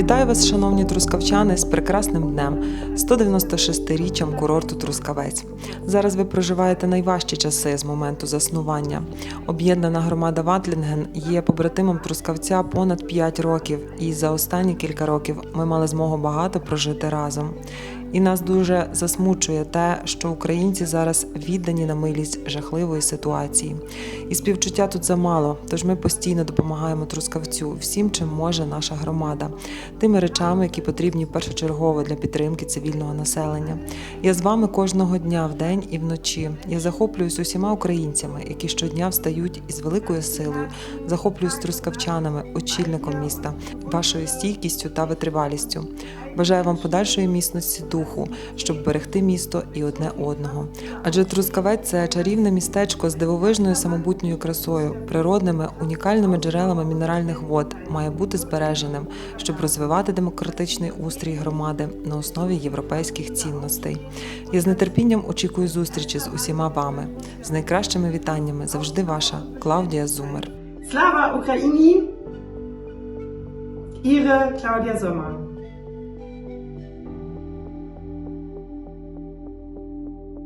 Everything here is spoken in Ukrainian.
Вітаю вас, шановні трускавчани, з прекрасним днем, 196-річчям курорту Трускавець. Зараз ви проживаєте найважчі часи з моменту заснування. Об'єднана громада Ватлінген є побратимом Трускавця понад 5 років, і за останні кілька років ми мали змогу багато прожити разом. І нас дуже засмучує те, що українці зараз віддані на милість жахливої ситуації. І співчуття тут замало, тож ми постійно допомагаємо трускавцю всім, чим може наша громада, тими речами, які потрібні першочергово для підтримки цивільного населення. Я з вами кожного дня, вдень і вночі. Я захоплююсь усіма українцями, які щодня встають із великою силою, захоплююсь трускавчанами, очільником міста, вашою стійкістю та витривалістю. Бажаю вам подальшої міцності духу, щоб берегти місто і одне одного. Адже Трускавець це чарівне містечко з дивовижною самобутньою красою, природними унікальними джерелами мінеральних вод має бути збереженим, щоб розвивати демократичний устрій громади на основі європейських цінностей. Я з нетерпінням очікую зустрічі з усіма вами. З найкращими вітаннями завжди ваша Клавдія Зумер. Slava Ukraini, Ihre Claudia Sommer.